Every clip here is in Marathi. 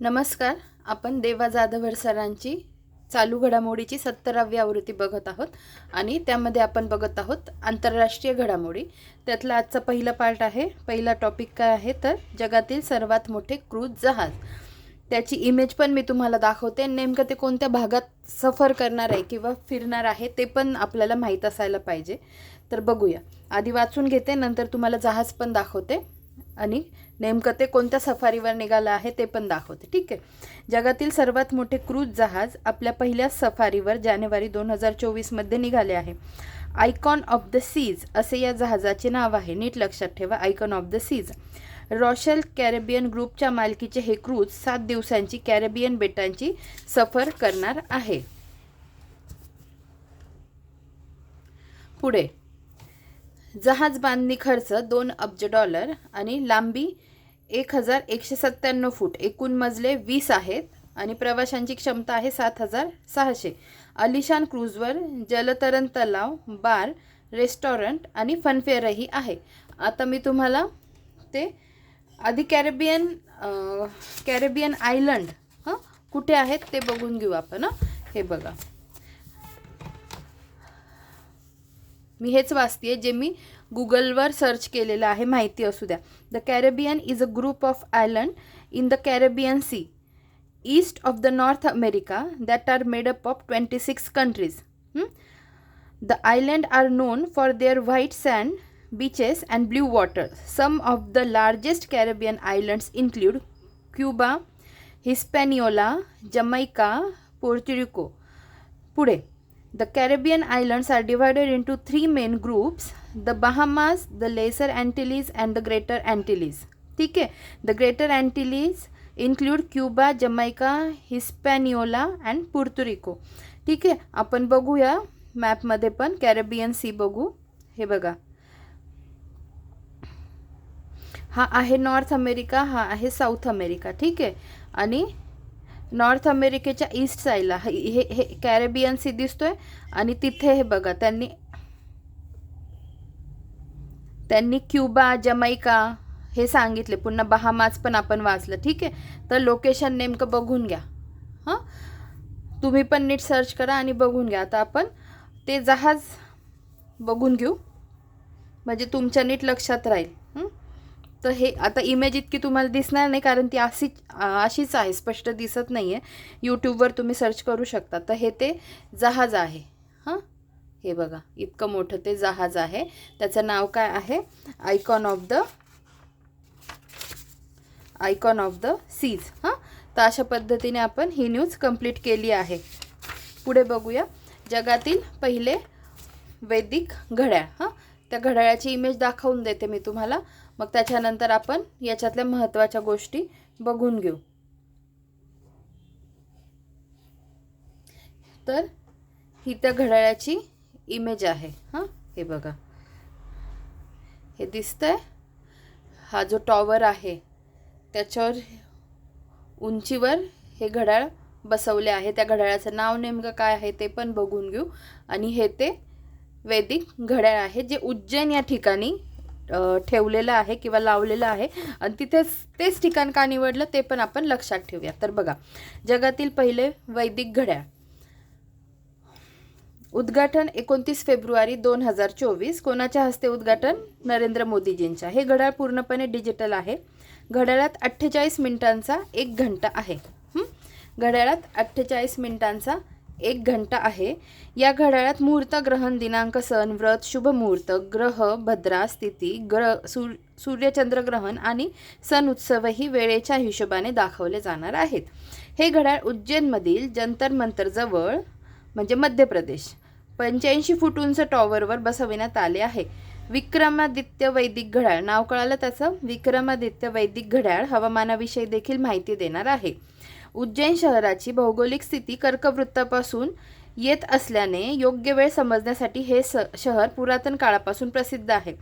नमस्कार आपण देवा जाधवर सरांची चालू घडामोडीची सत्तरावी आवृत्ती बघत आहोत आणि त्यामध्ये आपण बघत आहोत आंतरराष्ट्रीय घडामोडी. त्यातला आजचा पहिला पार्ट आहे. पहिला टॉपिक काय आहे तर जगातील सर्वात मोठे क्रूज जहाज. त्याची इमेज पण मी तुम्हाला दाखवते. नेमकं ते कोणत्या भागात सफर करणार आहे किंवा फिरणार आहे ते पण आपल्याला माहीत असायला पाहिजे. तर बघूया. आधी वाचून घेते नंतर तुम्हाला जहाज पण दाखवते. आणि नेमकं ते कोणत्या सफारीवर निघालं आहे ते पण दाखवते. ठीक आहे? जगातील सर्वात मोठे क्रूज जहाज आपल्या पहिल्याच सफारीवर जानेवारी दोन हजार चोवीसमध्ये निघाले आहे. आयकॉन ऑफ द सीज असे या जहाजाचे नाव आहे. नीट लक्षात ठेवा आयकॉन ऑफ द सीज रॉशल कॅरेबियन ग्रुपच्या मालकीचे हे क्रूज सात दिवसांची कॅरेबियन बेटांची सफर करणार आहे. पुढे. जहाज बांधणी खर्च दोन अब्ज डॉलर आणि लांबी एक हजार एकशे सत्त्याण्णव फूट. एकूण मजले वीस आहेत आणि प्रवाशांची क्षमता आहे सात हजार सहाशे. अलिशान क्रूजवर जलतरण तलाव बार रेस्टॉरंट आणि फनफेअरही आहे. आता मी तुम्हाला ते आधी कॅरेबियन कॅरेबियन आयलंड हां कुठे आहेत ते बघून घेऊ आपण हे. बघा. मी हेच वाचते जे मी गुगलवर सर्च केलेलं आहे माहिती असू द्या. The Caribbean is a group of island in the Caribbean sea east of the North America that are made up of twenty six countries the island are known for their white sand beaches and blue water some of the largest Caribbean islands include Cuba Hispaniola Jamaica Puerto Rico पुढे The Caribbean islands are divided into three main groups. The Bahamas the Lesser Antilles and the Greater Antilles ठीक आहे the Greater Antilles include Cuba Jamaica Hispaniola and Puerto Rico ठीक आहे आपण बघूया मॅपमध्ये पण कॅरेबियन सी बघू. हे बघा. हा आहे नॉर्थ अमेरिका हा आहे साऊथ अमेरिका ठीक आहे आणि नॉर्थ अमेरिकेच्या ईस्ट साईडला हे हे हे कॅरेबियन सी दिसतोय. आणि तिथे हे बघा त्यांनी त्यांनी क्युबा जमैका हे सांगितले. पुन्हा बहामाच पण आपण वाचलं. ठीक आहे? तर लोकेशन नेमकं बघून घ्या. हां? तुम्ही पण नीट सर्च करा आणि बघून घ्या. आता आपण ते जहाज बघून घेऊ. म्हणजे तुमच्या नीट लक्षात राहील. तर हे आता इमेज इतकी तुम्हाला दिसणार नाही कारण ती अशी अशीच आहे. स्पष्ट दिसत नाही आहे यूट्यूबवर तुम्ही सर्च करू शकता. तर हे ते जहाज आहे. हे बघा इतकं मोठं ते जहाज आहे. त्याचं नाव काय आहे? Icon of the icon of the seas हां? तर अशा पद्धतीने आपण ही न्यूज कंप्लीट केली आहे. पुढे बघूया. जगातील पहिले वैदिक घड्याळ. हां? त्या घड्याळाची इमेज दाखवून देते मी तुम्हाला. मग त्याच्यानंतर आपण याच्यातल्या महत्त्वाच्या गोष्टी बघून घेऊ. तर ही त्या घड्याळाची इमेज आहे. हां? हे बघा. हे दिसतंय? हा जो टॉवर आहे त्याच्यावर उंचीवर हे घड्याळ बसवले आहे. त्या घड्याळाचं नाव नेमकं काय आहे ते पण बघून घेऊ. आणि हे ते वैदिक घड्याळ आहे जे उज्जैन या ठिकाणी ठेवलेलं आहे किंवा लावलेलं आहे. आणि तिथेच तेच ठिकाण का निवडलं ते पण आपण लक्षात ठेवूया. तर बघा जगातील पहिले वैदिक घड्याळ. उद्घाटन एकोणतीस फेब्रुवारी दोन हजार चोवीस. कोणाच्या हस्ते उद्घाटन? नरेंद्र मोदीजींच्या. हे घड्याळ पूर्णपणे डिजिटल आहे. घड्याळात अठ्ठेचाळीस मिनिटांचा एक घंटा आहे. घड्याळात अठ्ठेचाळीस मिनिटांचा एक घंटा आहे. या घड्याळात मुहूर्त ग्रहण दिनांक सण व्रत शुभ मुहूर्त ग्रह भद्रा स्थिती ग्रह सूर सूर्यचंद्रग्रहण आणि सण उत्सवही वेळेच्या हिशोबाने दाखवले जाणार आहेत. हे घड्याळ उज्जैनमधील जंतर मंतरजवळ म्हणजे मध्य प्रदेश पंच्याऐंशी फूट उंच टॉवरवर बसविण्यात आले आहे. विक्रमादित्य वैदिक घड्याळ. नाव कळालं त्याचं? विक्रमादित्य वैदिक घड्याळ हवामानाविषयी देखील माहिती देणार आहे. उज्जैन शहराची भौगोलिक स्थिती कर्कवृत्तापासून येत असल्याने योग्य वेळ समजण्यासाठी हे स शहर पुरातन काळापासून प्रसिद्ध आहे.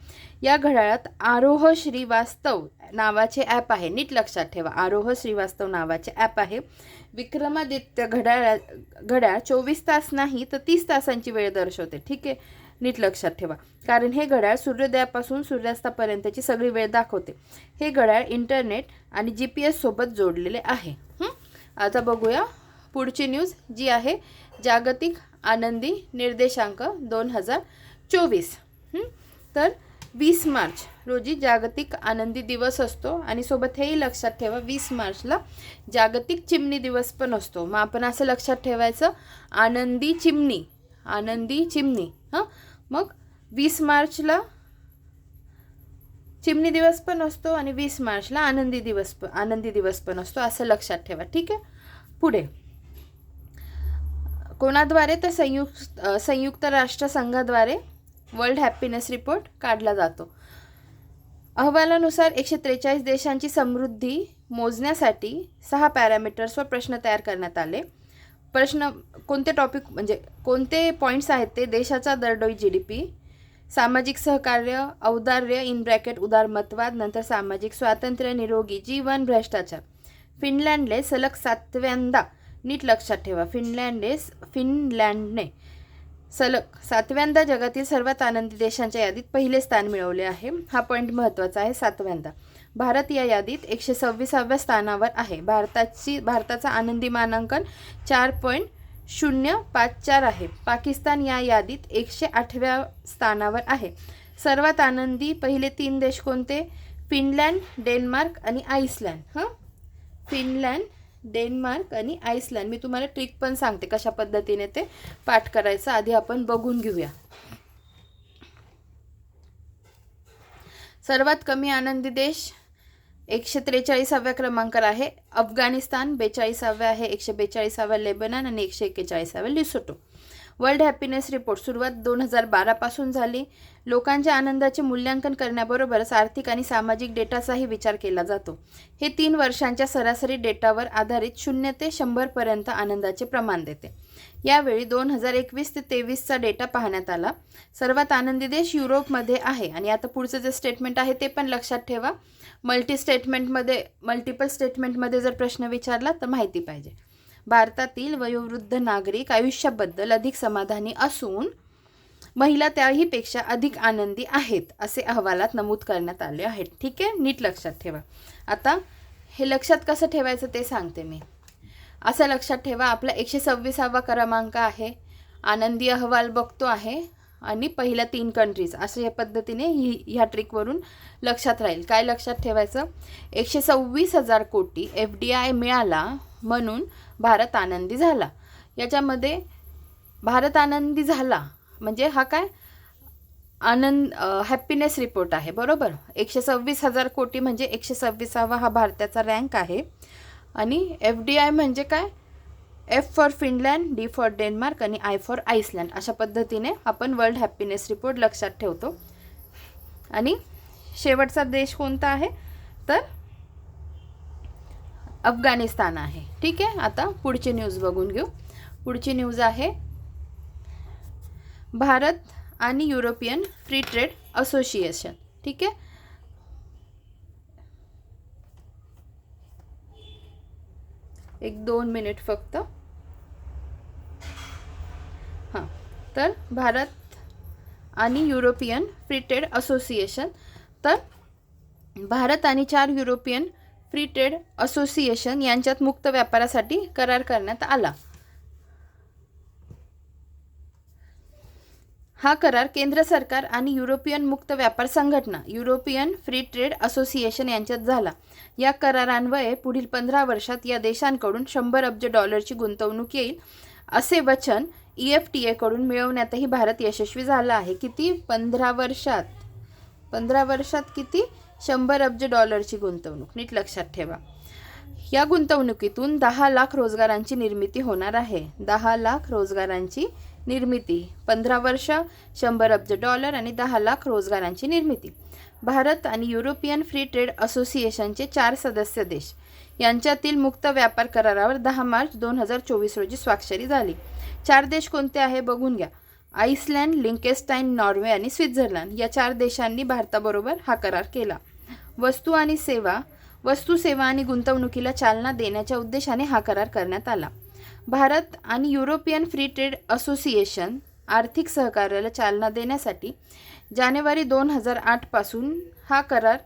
या घड्याळात आरोह श्रीवास्तव नावाचे ॲप आहे. नीट लक्षात ठेवा. आरोह श्रीवास्तव नावाचे ॲप आहे. विक्रमादित्य घड्याळ घड्याळ चोवीस तास नाही तर तीस तासांची वेळ दर्शवते. ठीक आहे? नीट लक्षात ठेवा. कारण हे घड्याळ सूर्योदयापासून सूर्यास्तापर्यंतची सगळी वेळ दाखवते. हे घड्याळ इंटरनेट आणि जी पी एस सोबत जोडलेले आहे. आता बघूया पुढची न्यूज जी आहे. जागतिक आनंदी निर्देशांक दोन हजार चोवीस. तर वीस मार्च रोजी जागतिक आनंदी दिवस असतो आणि सोबत हेही लक्षात ठेवा वीस मार्चला जागतिक चिमणी दिवस पण असतो. मग आपण असं लक्षात ठेवायचं आनंदी चिमणी आनंदी चिमणी हां? मग वीस मार्चला चिमणी दिवस पण असतो आणि वीस मार्चला आनंदी दिवस आनंदी दिवस पण असतो असं लक्षात ठेवा. ठीक आहे? पुढे. कोणाद्वारे तर संयुक्त संयुक्त राष्ट्रसंघाद्वारे वर्ल्ड हॅपीनेस रिपोर्ट काढला जातो. अहवालानुसार एकशे त्रेचाळीस देशांची समृद्धी मोजण्यासाठी सहा पॅरामीटर्सवर प्रश्न तयार करण्यात आले. प्रश्न कोणते टॉपिक म्हणजे कोणते पॉईंट्स आहेत ते देशाचा दरडोई जी डी पी सामाजिक सहकार्य औदार्य इन ब्रॅकेट उदारमतवाद नंतर सामाजिक स्वातंत्र्य निरोगी जीवन भ्रष्टाचार. फिनलँडले सलग सातव्यांदा नीट लक्षात ठेवा. फिनलँडे फिनलँडने सलग सातव्यांदा जगातील सर्वात आनंदी देशांच्या यादीत पहिले स्थान मिळवले आहे. हा पॉईंट महत्त्वाचा आहे सातव्यांदा. भारत या यादीत एकशे सव्वीसाव्या स्थानावर आहे. भारताची भारताचा आनंदी मानांकन चार पॉईंट शून्य पाच चार आहे. पाकिस्तान या यादीत एकशे आठव्या स्थानावर आहे. सर्वात आनंदी पहिले तीन देश कोणते? फिनलँड डेन्मार्क आणि आईसलँड हां? फिनलँड डेन्मार्क आणि आईसलँड मी तुम्हाला ट्रिक पण सांगते कशा पद्धतीने ते पाठ करायचं. आधी आपण बघून घेऊया. सर्वात कमी आनंदी देश एकशे त्रेचाळीसाव्या क्रमांकावर आहे. अफगाणिस्तान बेचाळीसाव्या आहे एकशे बेचाळीसाव्या लेबनन आणि एकशे एक्केचाळीसाव्या लिसोटो. वर्ल्ड हॅपीनेस रिपोर्ट सुरुवात दोन हजार बारापासून झाली. लोकांच्या आनंदाचे मूल्यांकन करण्याबरोबरच आर्थिक आणि सामाजिक डेटाचाही विचार केला जातो. हे तीन वर्षांच्या सरासरी डेटावर आधारित शून्य ते शंभरपर्यंत आनंदाचे प्रमाण देते. यावेळी दोन हजार एकवीस ते तेवीसचा डेटा पाहण्यात आला. सर्वात आनंदी देश युरोपमध्ये आहे आणि आता पुढचं जे स्टेटमेंट आहे ते पण लक्षात ठेवा. मल्टी स्टेटमेंटमध्ये मल्टिपल स्टेटमेंटमध्ये जर प्रश्न विचारला तर माहिती पाहिजे. भारतातील वयोवृद्ध नागरिक आयुष्याबद्दल अधिक समाधानी असून महिला त्याहीपेक्षा अधिक आनंदी आहेत असे अहवालात नमूद करण्यात आले आहेत. ठीक आहे? नीट लक्षात ठेवा. आता हे लक्षात कसं ठेवायचं ते सांगते मी. असं लक्षात ठेवा आपला एकशे सव्वीसावा क्रमांक आहे. आनंदी अहवाल बघतो आहे. आणि पहिल्या तीन कंट्रीज अशा या पद्धतीने ही ह्या ट्रिकवरून लक्षात राहील. काय लक्षात ठेवायचं? एकशे सव्वीस हजार कोटी एफ डी आय मिळाला म्हणून भारत आनंदी झाला. याच्यामध्ये भारत आनंदी झाला म्हणजे हा काय? आनंद हॅपीनेस रिपोर्ट आहे बरोबर? एकशे सव्वीस हजार कोटी म्हणजे एकशे सव्वीसावा हा भारताचा रँक आहे. आणि एफ डी आय म्हणजे काय? F for Finland D for Denmark आणि आय फॉर आईसलँड अशा पद्धतीने आपण वर्ल्ड हॅपीनेस रिपोर्ट लक्षात ठेवतो. आणि शेवटचा देश कोणता आहे? तर अफगाणिस्तान आहे. ठीक आहे? आता पुढची न्यूज बघून घेऊ. पुढची न्यूज आहे भारत आणि युरोपियन फ्री ट्रेड असोसिएशन. ठीक आहे? एक दोन मिनिट फक्त. हां तर भारत आणि युरोपियन फ्री ट्रेड असोसिएशन. तर भारत आणि चार युरोपियन फ्री ट्रेड असोसिएशन यांच्यात मुक्त व्यापारासाठी करार करण्यात आला. हा करार केंद्र सरकार आणि युरोपियन मुक्त व्यापार संघटना युरोपियन फ्री ट्रेड असोसिएशन यांच्यात झाला. या करारान्वये पुढील पंधरा वर्षात या देशांकडून शंभर अब्ज डॉलरची गुंतवणूक येईल असे वचन ई एफ टी एकडून मिळवण्यातही भारत यशस्वी झाला आहे. किती? पंधरा वर्षात. पंधरा वर्षात किती? शंभर अब्ज डॉलरची गुंतवणूक नीट लक्षात ठेवा. या गुंतवणुकीतून दहा लाख रोजगारांची निर्मिती होणार आहे. दहा लाख रोजगारांची निर्मिती पंधरा वर्ष शंभर अब्ज डॉलर आणि दहा लाख रोजगारांची निर्मिती. भारत आणि युरोपियन फ्री ट्रेड असोसिएशनचे चार सदस्य देश. यांच्यातील मुक्त व्यापार करारावर दहा मार्च दोन हजार चोवीस रोजी स्वाक्षरी झाली. चार देश कोणते आहे बघून घ्या. आईसलँड लिंकेस्टाईन नॉर्वे आणि स्वित्झर्लंड या चार देशांनी भारताबरोबर हा करार केला. वस्तू आणि सेवा वस्तू सेवा आणि गुंतवणुकीला चालना देण्याच्या उद्देशाने हा करार करण्यात आला. भारत आणि युरोपियन फ्री ट्रेड असोसिएशन आर्थिक सहकार्याला चालना देण्यासाठी जानेवारी दोन हजार आठपासून हा करार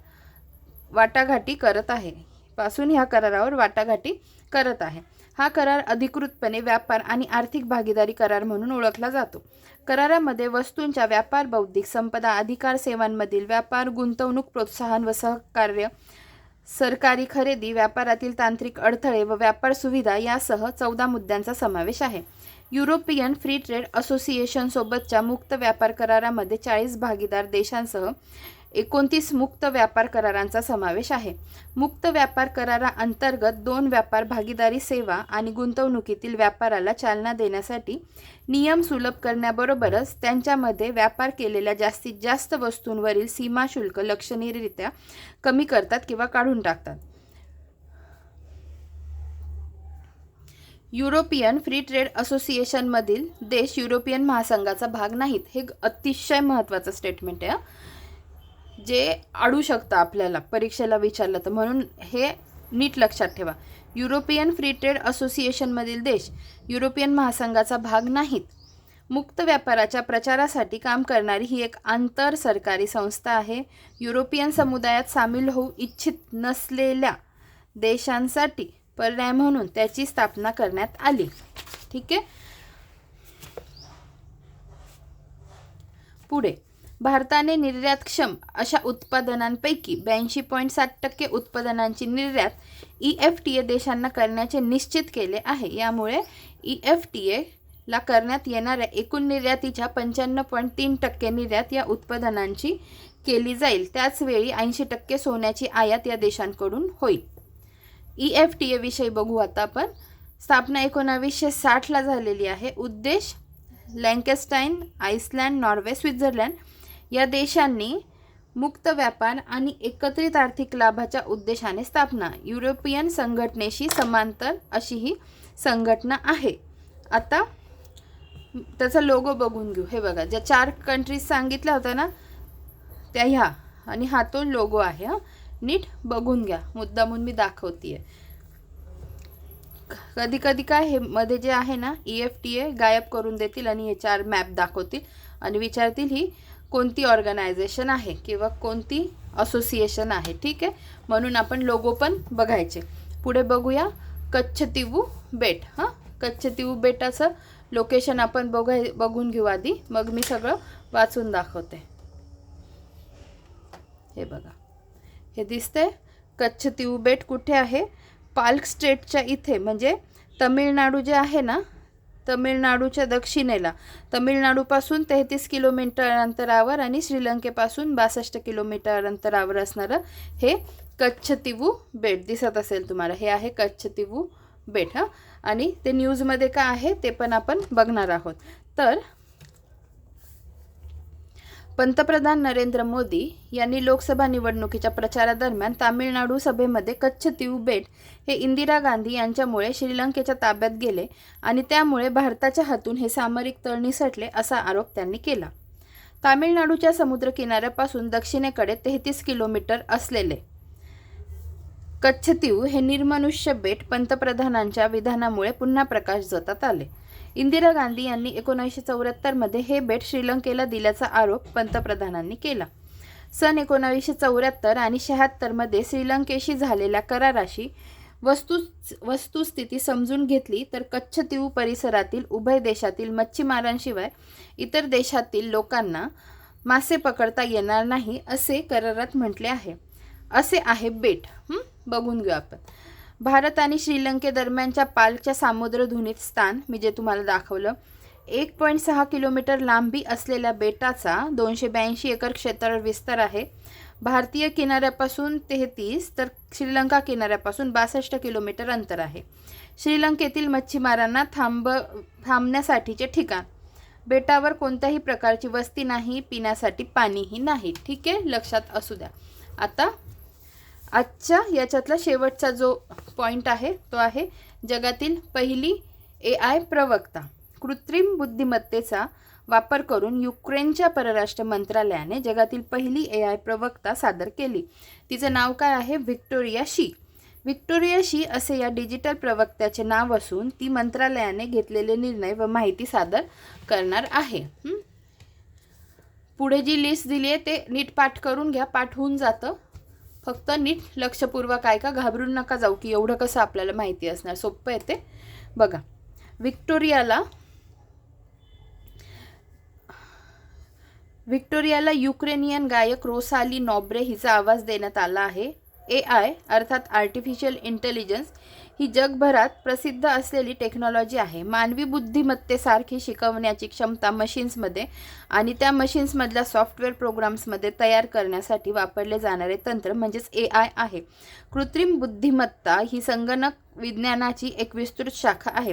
वाटाघाटी करत आहे. पासून ह्या करारावर वाटाघाटी करत आहे. हा करार अधिकृतपणे व्यापार आणि आर्थिक भागीदारी करार म्हणून ओळखला जातो. करारामध्ये वस्तूंच्या व्यापार बौद्धिक संपदा अधिकार सेवांमधील व्यापार गुंतवणूक प्रोत्साहन व सहकार्य सरकारी खरेदी व्यापारातील तांत्रिक अडथळे व व्यापार सुविधा यासह चौदा मुद्द्यांचा समावेश आहे. युरोपियन फ्री ट्रेड असोसिएशनसोबतच्या मुक्त व्यापार करारामध्ये चाळीस भागीदार देशांसह एकोणतीस मुक्त व्यापार करारांचा समावेश आहे. मुक्त व्यापार कराराअंतर्गत दोन व्यापार भागीदारी सेवा आणि गुंतवणुकीतील व्यापाराला चालना देण्यासाठी नियम सुलभ करण्याबरोबरच त्यांच्यामध्ये व्यापार केलेल्या जास्तीत जास्त वस्तूंवरील सीमा शुल्क लक्षणीयरित्या कमी करतात किंवा काढून टाकतात. युरोपियन फ्री ट्रेड असोसिएशनमधील देश युरोपियन महासंघाचा भाग नाहीत. हे अतिशय महत्त्वाचं स्टेटमेंट आहे जे अडू शकतं आपल्याला परीक्षेला विचारलं तर. म्हणून हे नीट लक्षात ठेवा. युरोपियन फ्री ट्रेड असोसिएशनमधील देश युरोपियन महासंघाचा भाग नाहीत. मुक्त व्यापाराच्या प्रचारासाठी काम करणारी ही एक आंतर सरकारी संस्था आहे. युरोपियन समुदायात सामील होऊ इच्छित नसलेल्या देशांसाठी पर्याय म्हणून त्याची स्थापना करण्यात आली. ठीक आहे? पुढे. भारताने निर्यातक्षम अशा उत्पादनांपैकी ब्याऐंशी पॉईंट सात टक्के उत्पादनांची निर्यात ई एफ टी ए देशांना करण्याचे निश्चित केले आहे. यामुळे ई एफ टी ए ला करण्यात येणाऱ्या एकूण निर्यातीच्या पंच्याण्णव पॉईंट तीन टक्के निर्यात या उत्पादनांची केली जाईल. त्याचवेळी ऐंशी टक्के सोन्याची आयात या देशांकडून होईल. ई एफ टी एविषयी बघू आता आपण. स्थापना एकोणावीसशे साठला झालेली आहे. उद्देश लँकेस्टाईन आईसलँड नॉर्वे स्वित्झर्लंड. या देशांनी मुक्त व्यापार आणि एकत्रित आर्थिक लाभाच्या उद्देशाने स्थापना. युरोपियन संघटनेशी समांतर अशी ही संघटना आहे. आता त्याचा लोगो बघून घेऊ. हे बघा ज्या चार कंट्रीज सांगितल्या होत्या ना त्या ह्या. आणि हा तो लोगो आहे हा. नीट बघून घ्या. मुद्दामून मी दाखवतीये. कधी कधी काय हे मध्ये जे आहे ना ई एफ टी ए गायब करून देतील आणि हे चार मॅप दाखवतील आणि विचारतील ही कोणती ऑर्गनायझेशन आहे किंवा कोणती असोसिएशन आहे ठीक आहे? म्हणून आपण लोगो पण बघायचे. पुढे बघूया. कच्छ तिवू बेट हां? कच्छ तिवू बेटाचं लोकेशन आपण बघाय बघून घेऊ आधी. मग मी सगळं वाचून दाखवते. हे बघा. हे दिसतंय. कच्छ तिवू बेट कुठे आहे? पाल्क स्टेटच्या इथे. म्हणजे तमिळनाडू जे आहे ना तमिळनाडूच्या दक्षिणेला. तमिळनाडूपासून तेहतीस किलोमीटर अंतरावर आणि श्रीलंकेपासून बासष्ट किलोमीटर अंतरावर असणारं हे कच्छतिवू बेट दिसत असेल तुम्हाला. हे आहे कच्छतिवू बेट हां. आणि ते न्यूजमध्ये काय आहे ते पण आपण बघणार आहोत. तर पंतप्रधान नरेंद्र मोदी यांनी लोकसभा निवडणुकीच्या प्रचारादरम्यान तामिळनाडू सभेमध्ये कच्छ तीव बेट हे इंदिरा गांधी यांच्यामुळे श्रीलंकेच्या ताब्यात गेले आणि त्यामुळे भारताच्या हातून हे सामरिक तळ निसटले असा आरोप त्यांनी केला. तामिळनाडूच्या समुद्रकिनाऱ्यापासून दक्षिणेकडे तेहतीस किलोमीटर असलेले कच्छतीव हे निर्मनुष्य बेट पंतप्रधानांच्या विधानामुळे पुन्हा प्रकाश जतात आले. इंदिरा गांधी यांनी एकोणीसशे चौऱ्याहत्तरमध्ये हे बेट श्रीलंकेला दिल्याचा आरोप पंतप्रधानांनी केला. सन एकोणावीसशे चौऱ्याहत्तर आणि शहात्तरमध्ये श्रीलंकेशी झालेल्या कराराशी वस्तू वस्तुस्थिती समजून घेतली तर कच्छ तिऊ परिसरातील उभय देशातील मच्छीमारांशिवाय इतर देशातील लोकांना मासे पकडता येणार नाही असे करारात म्हटले आहे. असे आहे बेट. बघून घेऊ आपण. भारत आणि श्रीलंकेदरम्यानच्या पालच्या सामुद्रधुनीत स्थान मी जे तुम्हाला दाखवलं एक पॉईंट सहा किलोमीटर लांबी असलेल्या बेटाचा दोनशे ब्याऐंशी एकर क्षेत्र विस्तार आहे. भारतीय किनाऱ्यापासून तेहतीस तर श्रीलंका किनाऱ्यापासून बासष्ट किलोमीटर अंतर आहे. श्रीलंकेतील मच्छीमारांना थांब थांबण्यासाठीचे ठिकाण. बेटावर कोणत्याही प्रकारची वस्ती नाही पिण्यासाठी पाणीही नाही. ठीक आहे? लक्षात असू द्या. आता आजच्या याच्यातला शेवटचा जो पॉईंट आहे तो आहे जगातील पहिली ए आय प्रवक्ता. कृत्रिम बुद्धिमत्तेचा वापर करून युक्रेनच्या परराष्ट्र मंत्रालयाने जगातील पहिली ए आय प्रवक्ता सादर केली. तिचं नाव काय आहे? व्हिक्टोरिया शी. व्हिक्टोरियाशी असे या डिजिटल प्रवक्त्याचे नाव असून ती मंत्रालयाने घेतलेले निर्णय व माहिती सादर करणार आहे. पुढे जी लिस्ट दिली आहे ते नीट पाठ करून घ्या. पाठ होऊन जातं. फक्त नीट लक्षपूर्वक आहे का घाबरून नका जाऊ की एवढं कसं आपल्याला माहिती असणार. सोपं आहे ते. बघा व्हिक्टोरियाला व्हिक्टोरियाला युक्रेनियन गायक रोसाली नॉब्रे हिचा आवाज देण्यात आला आहे. ए आय अर्थात आर्टिफिशियल इंटेलिजन्स ही जगभरात प्रसिद्ध असलेली टेक्नॉलॉजी आहे. मानवी बुद्धिमत्तेसारखी शिकवण्याची क्षमता मशीन्समध्ये आणि त्या मशीन्समधल्या सॉफ्टवेअर प्रोग्राम्समध्ये तयार करण्यासाठी वापरले जाणारे तंत्र म्हणजेच ए आय आहे. कृत्रिम बुद्धिमत्ता ही संगणक विज्ञानाची एक विस्तृत शाखा आहे.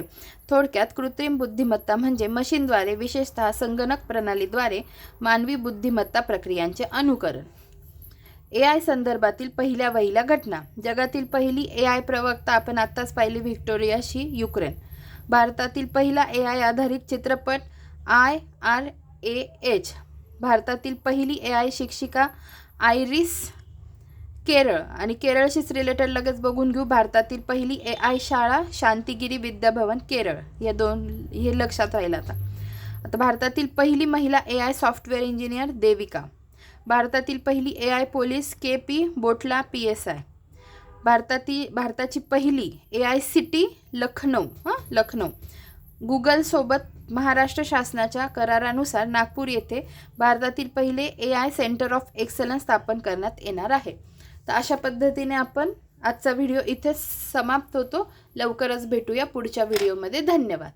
थोडक्यात कृत्रिम बुद्धिमत्ता म्हणजे मशीनद्वारे विशेषतः संगणक प्रणालीद्वारे मानवी बुद्धिमत्ता प्रक्रियांचे अनुकरण. ए आय संदर्भातील पहिल्या वहिल्या घटना. जगातील पहिली ए आय प्रवक्ता आपण आत्ताच पाहिली व्हिक्टोरियाशी युक्रेन. भारतातील पहिला ए आय आधारित चित्रपट आय आर ए एच. भारतातील पहिली ए आय शिक्षिका आयरिस केरळ. आणि केरळशीच रिलेटेड लगेच बघून घेऊ. भारतातील पहिली ए आय शाळा शांतिगिरी विद्याभवन केरळ. या दोन हे लक्षात राहील आता. आता भारतातील पहिली महिला A I software engineer Devika. भारतातील पहिली A I police K P बोटला P S I भारतातील भारताची पहिली ए आय सिटी लखनौ हां लखनौ. गुगलसोबत महाराष्ट्र शासनाच्या करारानुसार नागपूर येथे भारतातील पहिले A I centre of excellence स्थापन करण्यात येणार आहे. तर अशा पद्धतीने आपण आजचा व्हिडिओ इथेच समाप्त होतो. लवकरच भेटूया पुढच्या व्हिडिओमध्ये. धन्यवाद.